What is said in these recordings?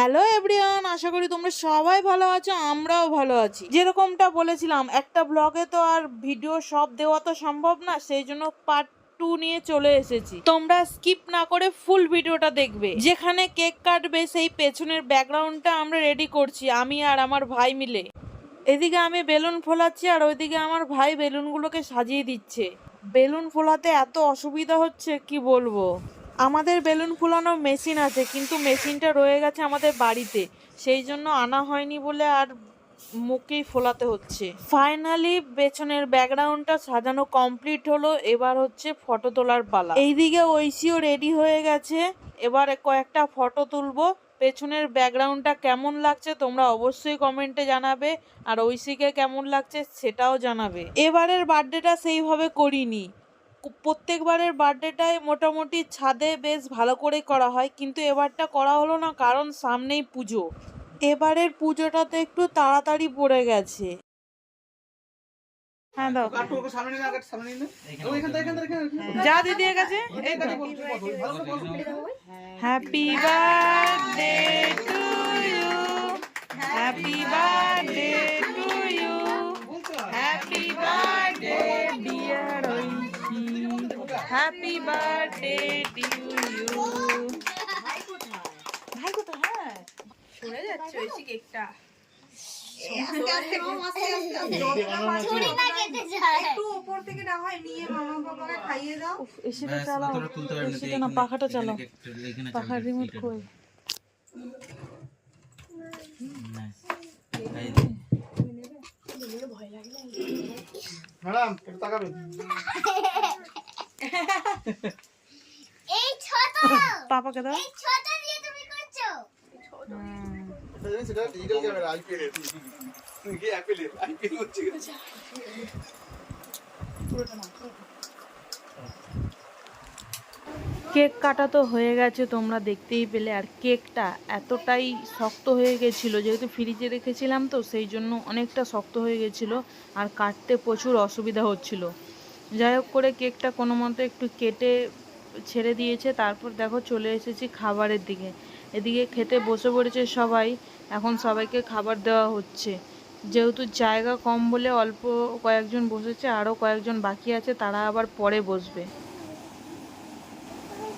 Hello everyone আশা করি তোমরা সবাই ভালো আছো, আমরাও ভালো আছি। যেরকমটা বলেছিলাম, একটা ব্লগে তো আর ভিডিও সব দেওয়া তো সম্ভব না, সেই জন্য পার্ট টু নিয়ে চলে এসেছি। তোমরা স্কিপ না করে ফুল ভিডিওটা দেখবে। যেখানে কেক কাটবে, সেই পেছনের ব্যাকগ্রাউন্ডটা আমরা রেডি করছি, আমি আর আমার ভাই মিলে। এদিকে আমি বেলুন ফোলাচ্ছি, আর ওইদিকে আমার ভাই বেলুনগুলোকে সাজিয়ে দিচ্ছে। বেলুন ফোলাতে এত অসুবিধা হচ্ছে, কি বলব? আমাদের বেলুন ফোলানোর মেশিন আছে, কিন্তু মেশিনটা রয়ে গেছে আমাদের বাড়িতে। সেই জন্য আনা হয়নি বলে আর মুখেই ফোলাতে হচ্ছে। ফাইনালি পেছনের ব্যাকগ্রাউন্ডটা সাজানো কমপ্লিট হলো, এবার হচ্ছে ফটো তোলার পালা। এইদিকে ঐশীও রেডি হয়ে গেছে, এবার কয়েকটা ফটো তুলবো। পেছনের ব্যাকগ্রাউন্ডটা কেমন লাগছে তোমরা অবশ্যই কমেন্টে জানাবে, আর ঐশীকে কেমন লাগছে সেটাও জানাবে। এবারের বার্থডেটা সেইভাবে করিনি। প্রত্যেকবারের বার্থডেটাই মোটামুটি ছাদে বেশ ভালো করে করা হয় কিন্তু এবারটা করা হলো না কারণ সামনেই পুজো। এবারের পুজোটা তো একটু তাড়াতাড়ি পড়ে গেছে। হ্যাঁ দাও। কাটু ওকে সামনে নিয়ে আগে সামনে নিয়ে ও এখান থেকে এখান থেকে যা দিদি কাছে। এই কাছে বল তুই বল, ভালো করে বল। Happy birthday to you happy birthday happy birthday to you ভাই কোথায় হ্যাঁ। সরে যাচ্ছে ঐশী কেকটা। একটু উপর থেকে না নিয়ে মামা বাবাকে খাইয়ে দাও। উফ এসিটা চালাও। পাখাটা চালাও। পাখার রিমোট কই? ম্যাডাম তাকাবেন। এই ছোট। পাপাকে দাও। এই ছোট দিয়ে তুমি করছ। এটা ডিজিটাল ক্যামেরা আইপিএল এর তুই কি অ্যাপেল এর আইপিএল হচ্ছে কেক কাটা তো হয়ে গেছে তোমরা দেখতেই পেলে। আর কেকটা এতটাই শক্ত হয়ে গেছিল যেহেতু ফ্রিজে রেখেছিলাম তো সেই জন্য অনেকটা শক্ত হয়ে গেছিল। আর কাটতে প্রচুর অসুবিধা হচ্ছিল। যাই হোক করে কেকটা কোনো মতো একটু কেটে ছেড়ে দিয়েছে, তারপর দেখো চলে এসেছি খাবারের দিকে। এদিকে খেতে বসে পড়েছে সবাই, এখন সবাইকে খাবার দেওয়া হচ্ছে। যেহেতু জায়গা কম বলে অল্প কয়েকজন বসেছে আরও কয়েকজন বাকি আছে, তারা আবার পরে বসবে।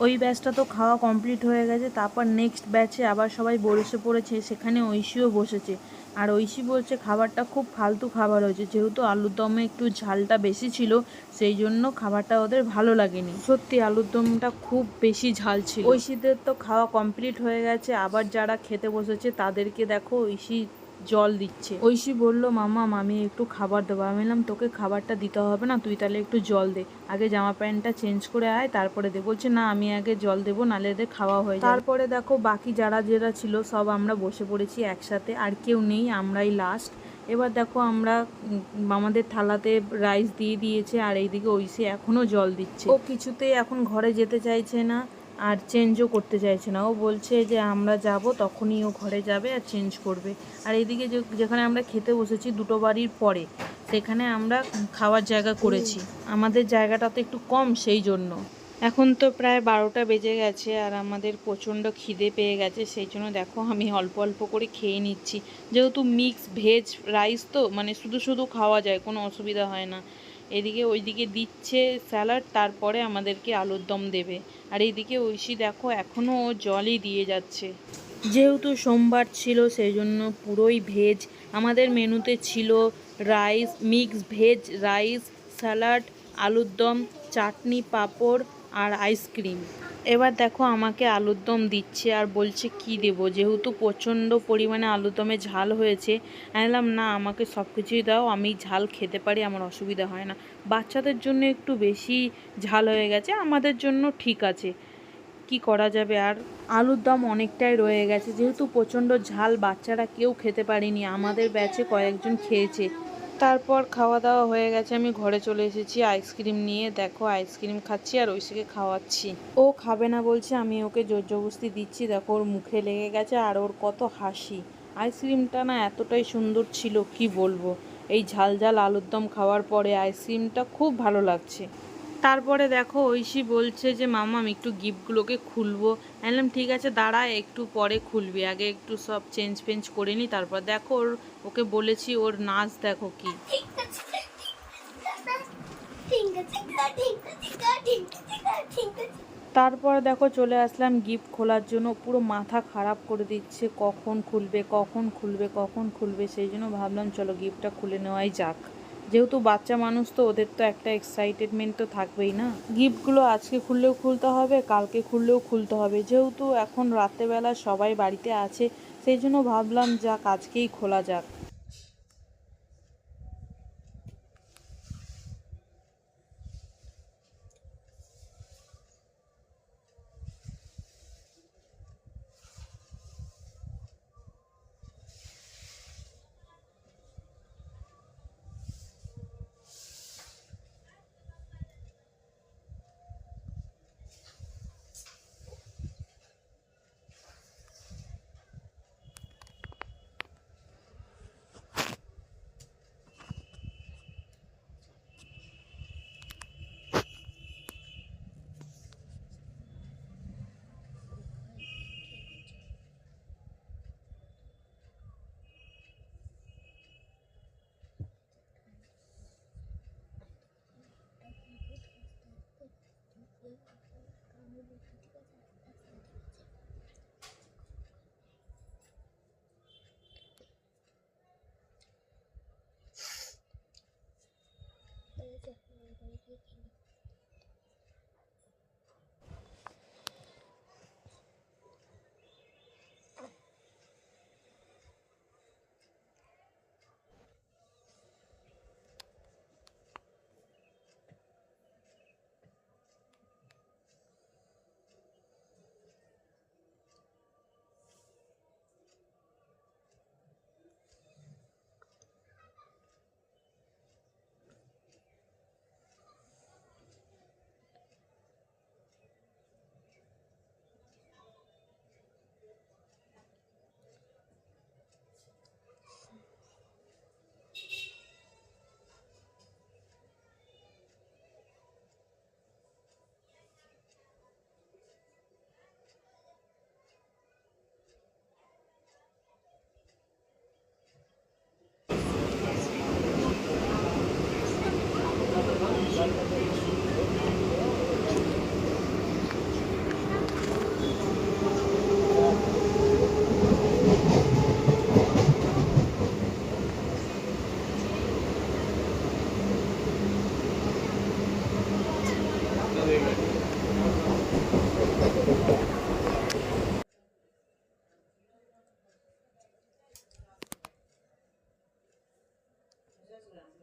ওই ব্যাচটা তো খাওয়া কমপ্লিট হয়ে গেছে, তারপর নেক্সট ব্যাচে আবার সবাই বসে পড়েছে, সেখানে ঐশীও বসেছে। আর ঐশী বলছে খাবারটা খুব ফালতু খাবার হয়েছে, যেহেতু আলুর দমে একটু ঝালটা বেশি ছিল, সেই জন্য খাবারটা ওদের ভালো লাগেনি। সত্যি আলুর দমটা খুব বেশি ঝাল ছিল। ঐশীদের তো খাওয়া কমপ্লিট হয়ে গেছে, আবার যারা খেতে বসেছে তাদেরকে দেখো ঐশী জল দিচ্ছে। ঐশী বলল, মামা, মামি, একটু খাবার দেবো। আমি বললাম, তোকে খাবারটা দিতে হবে না, তুই তাহলে একটু জল দে। আগে জামা প্যান্টটা চেঞ্জ করে আয়, তারপরে দে। বলছে, না, আমি আগে জল দেবো, নালে এদের খাওয়া হয়ে তারপরে দেখো, বাকি যারা যারা ছিল, সব আমরা বসে পড়েছি একসাথে, আর কেউ নেই, আমরাই লাস্ট এবার দেখো, আমরা আমাদের থালাতে রাইস দিয়ে দিয়েছে, আর এইদিকে ঐশী এখনও জল দিচ্ছে। ও কিছুতেই এখন ঘরে যেতে চাইছে না। আর চেঞ্জও করতে চাইছে না। ও বলছে যে, আমরা যাব, তখনই ও ঘরে যাবে আর চেঞ্জ করবে। আর এদিকে যেখানে আমরা খেতে বসেছি দুটো বাড়ির পরে, সেখানে আমরা খাওয়ার জায়গা করেছি। আমাদের জায়গাটা তো একটু কম সেই জন্য। এখন তো প্রায় বারোটা বেজে গেছে আর আমাদের প্রচণ্ড খিদে পেয়ে গেছে, সেই জন্য দেখো আমি অল্প অল্প করে খেয়ে নিচ্ছি। যেহেতু মিক্স ভেজ রাইস তো মানে শুধু শুধু খাওয়া যায়, কোনো অসুবিধা হয় না। এদিকে ওইদিকে দিচ্ছে স্যালাড, তারপরে আমাদেরকে আলুর দম দেবে। আর এইদিকে ঐশী দেখো এখনও ও জলই দিয়ে যাচ্ছে। যেহেতু সোমবার ছিল সেই জন্য পুরোই ভেজ। আমাদের মেনুতে ছিল rice, mix veg, rice, salad, আলুর দম, চাটনি, পাঁপড় আর আইসক্রিম। এবার দেখো আমাকে আলুর দম দিচ্ছে আর বলছে, কি দেব? যেহেতু প্রচণ্ড পরিমাণে আলুর দমে ঝাল হয়েছে। আমি বললাম, না, আমাকে সব কিছুই দাও, আমি ঝাল খেতে পারি, আমার অসুবিধা হয় না। বাচ্চাদের জন্য একটু বেশি ঝাল হয়ে গেছে, আমাদের জন্য ঠিক আছে। কি করা যাবে? আর আলুর দম অনেকটাই রয়ে গেছে, যেহেতু প্রচণ্ড ঝাল বাচ্চারা কেউ খেতে পারেনি, আমাদের ব্যাচে কয়েকজন খেয়েছে। তারপর খাওয়া দাওয়া হয়ে গেছে, আমি ঘরে চলে এসেছি। আইসক্রিম নিয়ে দেখো, আইসক্রিম খাচ্ছি আর ঐশীকে খাওয়াচ্ছি। ও খাবে না বলছে, আমি ওকে জোর জবস্তি দিচ্ছি। দেখো, ওর মুখে লেগে গেছে আর ওর কত হাসি। আইসক্রিমটা না এতটাই সুন্দর ছিল, কি বলব? এই ঝাল ঝাল আলুর দম খাওয়ার পরে আইসক্রিমটা খুব ভালো লাগছে। তারপরে দেখো ঐশী বলছে যে, মামা, আমি একটু গিফটগুলোকে খুলবো। বললাম, ঠিক আছে, দাঁড়া, একটু পরে খুলবি। আগে একটু সব চেঞ্জ ফেঞ্জ করে নি, তারপর দেখো ওর, ওকে বলেছি ওর নাচ দেখো কি। তারপর দেখো চলে আসলাম গিফট খোলার জন্য। পুরো মাথা খারাপ করে দিচ্ছে, কখন খুলবে কখন খুলবে কখন খুলবে, সেই জন্য ভাবলাম, চলো গিফটটা খুলে নেওয়াই যাক। যেহেতু বাচ্চা মানুষ তো, ওদের তো একটা এক্সাইটেডমেন্ট তো থাকবেই না। গিফটগুলো আজকে খুললেও খুলতে হবে, কালকে খুললেও খুলতে হবে। যেহেতু এখন রাত্রেবেলা সবাই বাড়িতে আছে, সেই জন্য ভাবলাম যাক আজকেই খোলা যাক।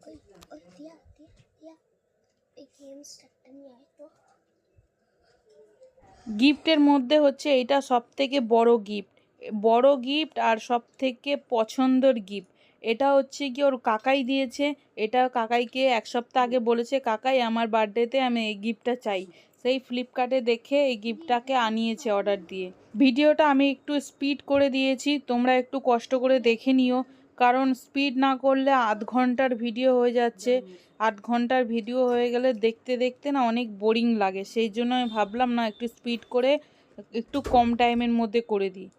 এই গেম নিয়ে আয় তো গিফটের মধ্যে হচ্ছে এটা সব থেকে বড় গিফট বড় গিফট আর সব থেকে পছন্দের গিফট এটা হচ্ছে কি ওর কাকাই দিয়েছে। এটা কাকাইকে এক সপ্তাহ আগে বলেছে, কাকাই, আমার বার্থডেতে আমি এই গিফটটা চাই। সেই ফ্লিপকার্টে দেখে এই গিফটটাকে আনিয়েছে অর্ডার দিয়ে। ভিডিওটা আমি একটু স্পিড করে দিয়েছি, তোমরা একটু কষ্ট করে দেখে নিও। কারণ স্পিড না করলে আধ ঘণ্টার ভিডিও হয়ে যাচ্ছে। আধ ঘণ্টার ভিডিও হয়ে গেলে দেখতে দেখতে না অনেক বোরিং লাগে। সেই জন্য আমি ভাবলাম না একটু স্পিড করে একটু কম টাইমের মধ্যে করে দিই।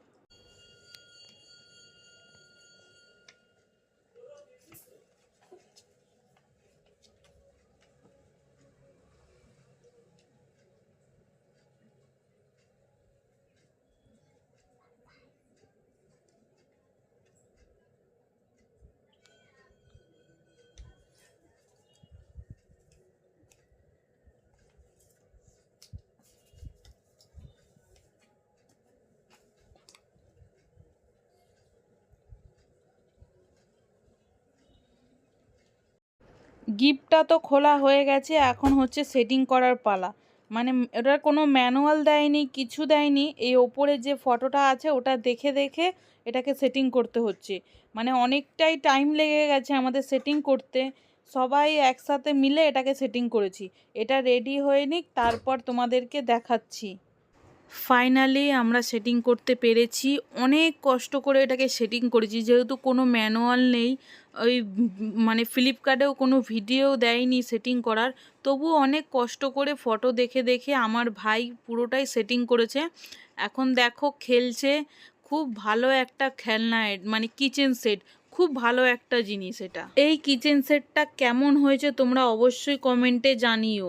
গিফটটা তো খোলা হয়ে গেছে, এখন হচ্ছে সেটিং করার পালা। মানে ওটার কোনো ম্যানুয়াল দেয়নি, কিছু দেয়নি, এই ওপরে যে ফটোটা আছে ওটা দেখে দেখে এটাকে সেটিং করতে হচ্ছে। মানে অনেকটাই টাইম লেগে গেছে আমাদের সেটিং করতে। সবাই একসাথে মিলে এটাকে সেটিং করেছি। এটা রেডি হয়ে নিক, তারপর তোমাদেরকে দেখাচ্ছি। ফাইনালি আমরা সেটিং করতে পেরেছি। অনেক কষ্ট করে এটাকে সেটিং করেছি। যেহেতু কোনো ম্যানুয়াল নেই, ওই মানে ফ্লিপকার্টেও কোনো ভিডিও দেয়নি সেটিং করার। তবুও অনেক কষ্ট করে ফটো দেখে দেখে আমার ভাই পুরোটাই সেটিং করেছে। এখন দেখো, খেলছে খুব ভালো একটা খেলনা মানে কিচেন সেট খুব ভালো একটা জিনিস এটা। এই কিচেন সেটটা কেমন হয়েছে তোমরা অবশ্যই কমেন্টে জানিও।